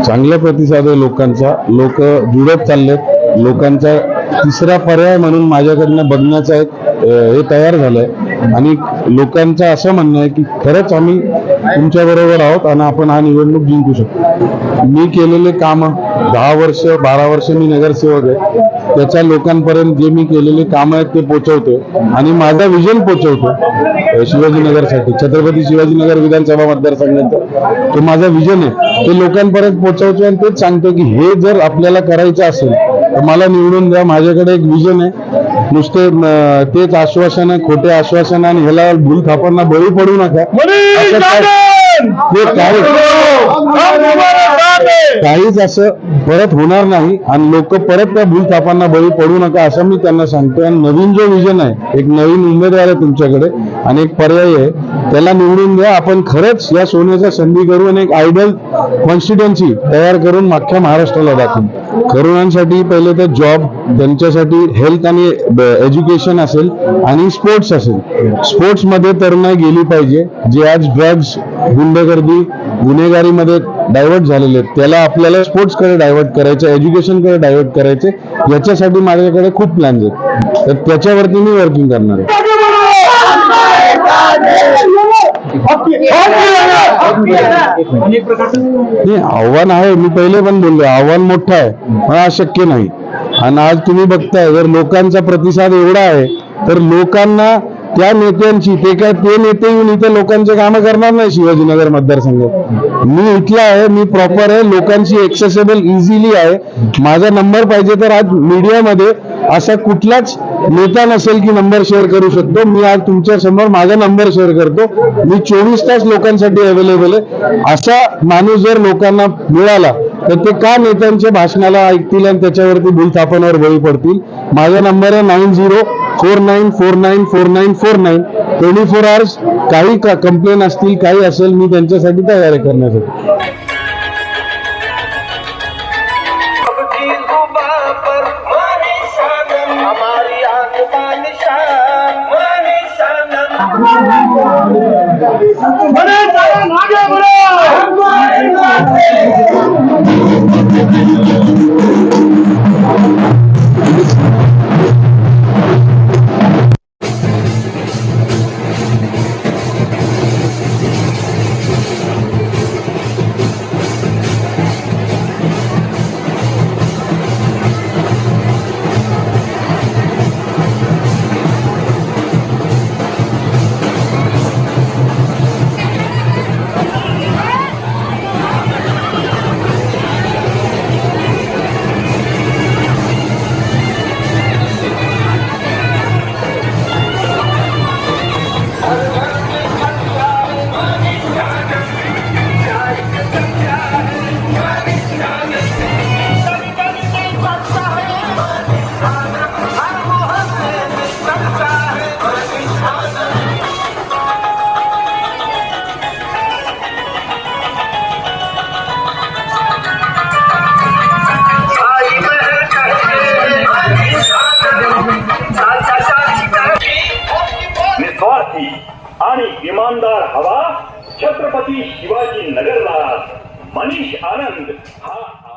चांगला प्रतिसाद आहे लोकांचा. लोक जुळत चाललेत. लोकांचा तिसरा पर्याय म्हणून माझ्याकडनं बघण्याचा एक हे तयार झालंय. आणि लोकांचं असं म्हणणं आहे की खरंच आम्ही तुमच्या बरोबर आहोत आणि आपण हा निवडणूक जिंकू शकतो. मी केलेले काम दहा वर्ष बारा वर्ष मी नगरसेवक आहे. त्याच्या लोकांपर्यंत जे मी केलेले काम आहेत ते पोहोचवतो आणि माझा विजन पोहोचवतो शिवाजीनगरसाठी छत्रपती शिवाजीनगर विधानसभा मतदारसंघाचा. तो माझा विजन आहे. ते लोकांपर्यंत पोहोचवतो आणि तेच सांगतो की हे जर आपल्याला करायचं असेल तर मला निवडून द्या. माझ्याकडे एक विजन आहे. नुसते तेच आश्वासन आहे खोटे आश्वासन आणि ह्याला भूल थापांना बळी पडू नका. काहीच असं परत होणार नाही आणि लोक परत त्या भूल थापांना बळी पडू नका असं मी त्यांना सांगतो आणि नवीन जो विजन आहे एक नवीन उमेदवार आहे तुमच्याकडे आणि एक पर्याय आहे. त्याला निवडून द्या. आपण खरंच या सोन्याच्या संधी करून एक आयडल कॉन्स्टिट्युएन्सी तयार करून मागच्या महाराष्ट्राला दाखवू. तरुणांसाठी पहिले तर जॉब त्यांच्यासाठी हेल्थ आणि एज्युकेशन असेल आणि स्पोर्ट्स असेल. स्पोर्ट्समध्ये तरुणाई गेली पाहिजे. जे आज ड्रग्ज गुंडगर्दी गुन्हेगारीमध्ये डायव्हर्ट झालेले आहेत त्याला आपल्याला स्पोर्ट्सकडे डायव्हर्ट करायचं एज्युकेशनकडे डायव्हर्ट करायचे याच्यासाठी माझ्याकडे खूप प्लॅन्स आहेत. तर त्याच्यावरती मी वर्किंग करणार आहे. आव्हान आहे. मी पहिले पण बोललो आव्हान मोठं आहे. पण शक्य नाही. आणि आज तुम्ही बघताय जर लोकांचा प्रतिसाद एवढा आहे तर लोकांना त्या नेत्यांची ते काय ते नेते येऊन इथे लोकांचे कामं करणार नाही शिवाजीनगर मतदारसंघात मी इथला आहे मी प्रॉपर आहे लोकांची एक्सेसेबल इझिली आहे. माझा नंबर पाहिजे तर आज मीडियामध्ये असा कुठलाच नेता नसेल की नंबर शेअर करू शकतो. मी आज तुमच्यासमोर माझा नंबर शेअर करतो. मी चोवीस तास लोकांसाठी अवेलेबल आहे. असा माणूस जर लोकांना मिळाला तर ते का नेत्यांच्या भाषणाला ऐकतील आणि त्याच्यावरती भूलथापनावर बळी पडतील? माझा नंबर आहे nine zero four nine four nine four nine four nine. Twenty four hours काही का कंप्लेन असतील काही असेल मी त्यांच्यासाठी तयार आहे करण्यासाठी. सबकी आणि इमानदार हवा छत्रपती शिवाजी नगरला. मनीष आनंद हा